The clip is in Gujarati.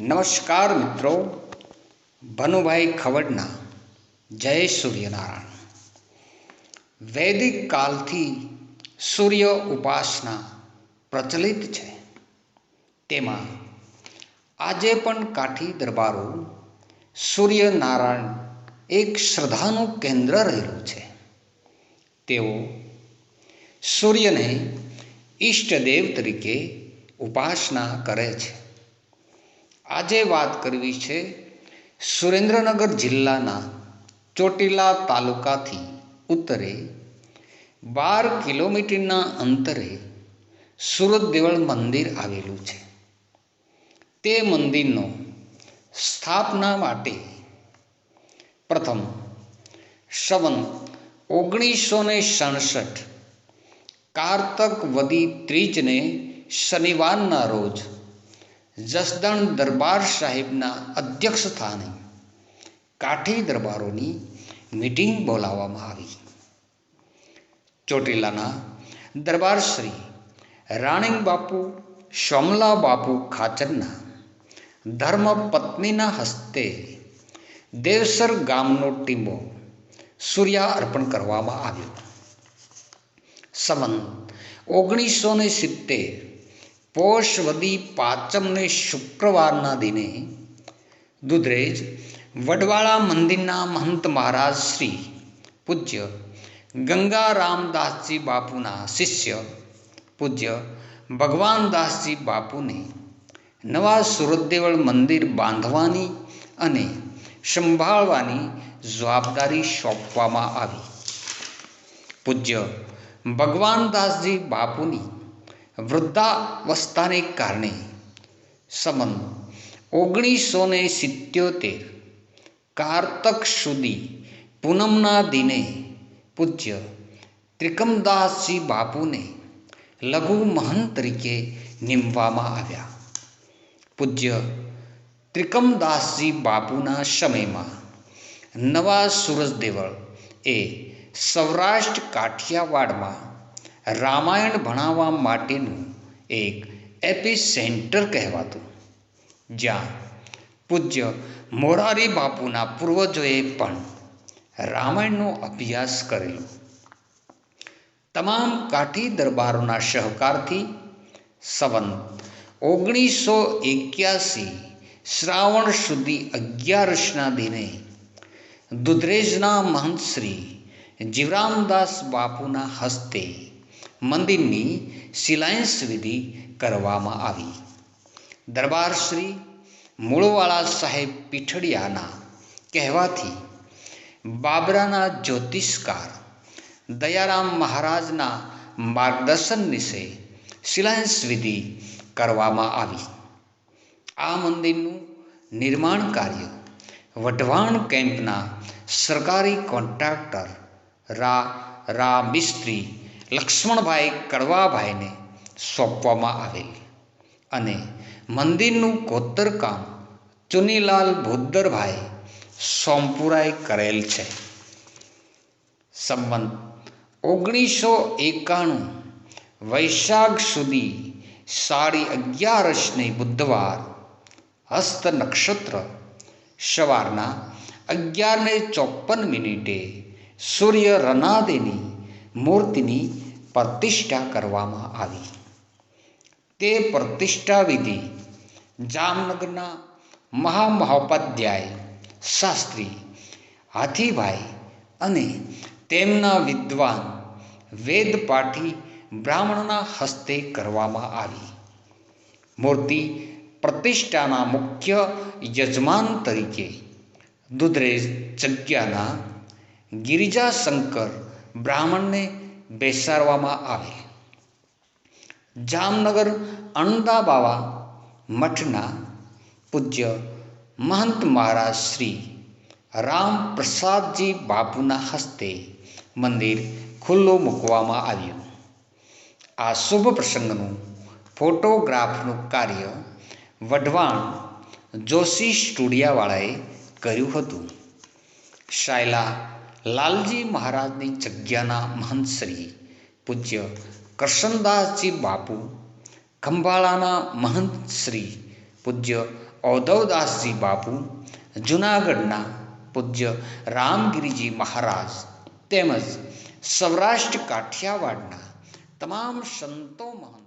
નમસ્કાર મિત્રો, ભનુભાઈ ખવડના, જય સૂર્યનારાયણ. વૈદિક કાલથી સૂર્ય ઉપાસના પ્રચલિત છે. તેમાં આજે પણ કાઠી દરબારો સૂર્યનારાયણ એક શ્રદ્ધાનું કેન્દ્ર રહેલું છે. તેઓ સૂર્યને ઈષ્ટદેવ તરીકે ઉપાસના કરે છે. આજે વાત કરવી છે સુરેન્દ્રનગર જિલ્લાના ચોટીલા તાલુકાથી ઉત્તરે બાર કિલોમીટરના અંતરે સુરત દેવળ મંદિર આવેલું છે. તે મંદિરનો સ્થાપના માટે પ્રથમ સવન ઓગણીસો ને સડસઠ કારતક વદી ત્રીજને શનિવારના રોજ જસદણ દરબાર સાહેબના અધ્યક્ષ સ્થાને કાઠી દરબારોની મિટિંગ બોલાવવામાં આવી. ચોટીલાના દરબાર શ્રી રાણીંગ બાપુ સોમલા બાપુ ખાચરના ધર્મ પત્નીના હસ્તે દેવસર ગામનો ટીમો સૂર્યા અર્પણ કરવામાં આવ્યો. સંવંત ઓગણીસો ને સિત્તેર પોષ વદી પાંચમને શુક્રવારના દિને દુધરેજ વડવાળા મંદિરના મહંત મહારાજ શ્રી પૂજ્ય ગંગા રામદાસજી બાપુના શિષ્ય પૂજ્ય ભગવાનદાસજી બાપુને નવા સુરતદેવળ મંદિર બાંધવાની અને સંભાળવાની જવાબદારી સોંપવામાં આવી. પૂજ્ય ભગવાનદાસજી બાપુની વૃદ્ધાવસ્થાને કારણે સંબંધ ઓગણીસો ને સિત્યોતેર કારતક સુધી પૂનમના દિને પૂજ્ય ત્રિકમદાસજી બાપુને લઘુ મહંત તરીકે નીમવામાં આવ્યા. પૂજ્ય ત્રિકમદાસજી બાપુના સમયમાં નવા સુરજ દેવળ એ સૌરાષ્ટ્ર કાઠિયાવાડમાં રામાયણ ભણાવવા માટેનું એક એપી સેન્ટર કહેવાતું. જ્યાં પૂજ્ય મોરારી બાપુના પૂર્વજોએ પણ રામાયણનો અભ્યાસ કરેલો. તમામ કાઠી દરબારોના સહકારથી સંવંત ઓગણીસો એક્યાસી શ્રાવણ સુધી અગિયારસના દિને દુધરેજના મહંત શ્રી જીવરામદાસ બાપુના હસ્તે મંદિરની શિલાન્યાસ વિધિ કરવામાં આવી. દરબાર શ્રી મૂળવાળા સાહેબ પીઠડિયાના કહેવાથી બાબરાના જ્યોતિષકાર દયારામ મહારાજના માર્ગદર્શન વિશે શિલાયન્સ વિધિ કરવામાં આવી. આ મંદિરનું નિર્માણ કાર્ય વઢવાણ કેમ્પના સરકારી કોન્ટ્રાક્ટર રા રા મિસ્ત્રી લક્ષ્મણભાઈ કડવાભાઈને સોંપવામાં આવેલ. અને મંદિરનું કોતરકામ ચુનીલાલ ભૂદરભાઈ સોમપુરાએ કરેલ છે. સંબંધ, ઓગણીસો એકાણું વૈશાખ સુધી સાડી અગિયારસને બુધવાર હસ્ત નક્ષત્ર સવારના અગિયારને ચોપન મિનિટે સૂર્ય રનાદેની મૂર્તિની પ્રતિષ્ઠા કરવામાં આવી. તે પ્રતિષ્ઠા વિધિ જામનગરના મહામહોપાધ્યાય શાસ્ત્રી હાથીભાઈ અને તેમના વિદ્વાન વેદપાઠી બ્રાહ્મણના હસ્તે કરવામાં આવી. મૂર્તિ પ્રતિષ્ઠાના મુખ્ય યજમાન તરીકે દુધરેજ જગ્યાના ગિરિજાશંકર બ્રાહ્મણને બેસાડવામાં આવે. જામનગર અણદાબાવા મઠના પૂજ્ય મહંત મહારાજ શ્રી રામપ્રસાદજી બાપુના હસ્તે મંદિર ખુલ્લું મૂકવામાં આવ્યું. આ શુભ પ્રસંગનું ફોટોગ્રાફનું કાર્ય વઢવાણ જોશી સ્ટુડિયાવાળાએ કર્યું હતું. શાયલા લાલજી મહારાજની જગ્યાના મહંત શ્રી પૂજ્ય કરશનદાસજી બાપુ, ખંભાળાના મહંતશ્રી પૂજ્ય ઔદવદાસજી બાપુ, જુનાગઢના પૂજ્ય રામગીરીજી મહારાજ તેમજ સૌરાષ્ટ્ર કાઠિયાવાડના તમામ સંતો મહંતો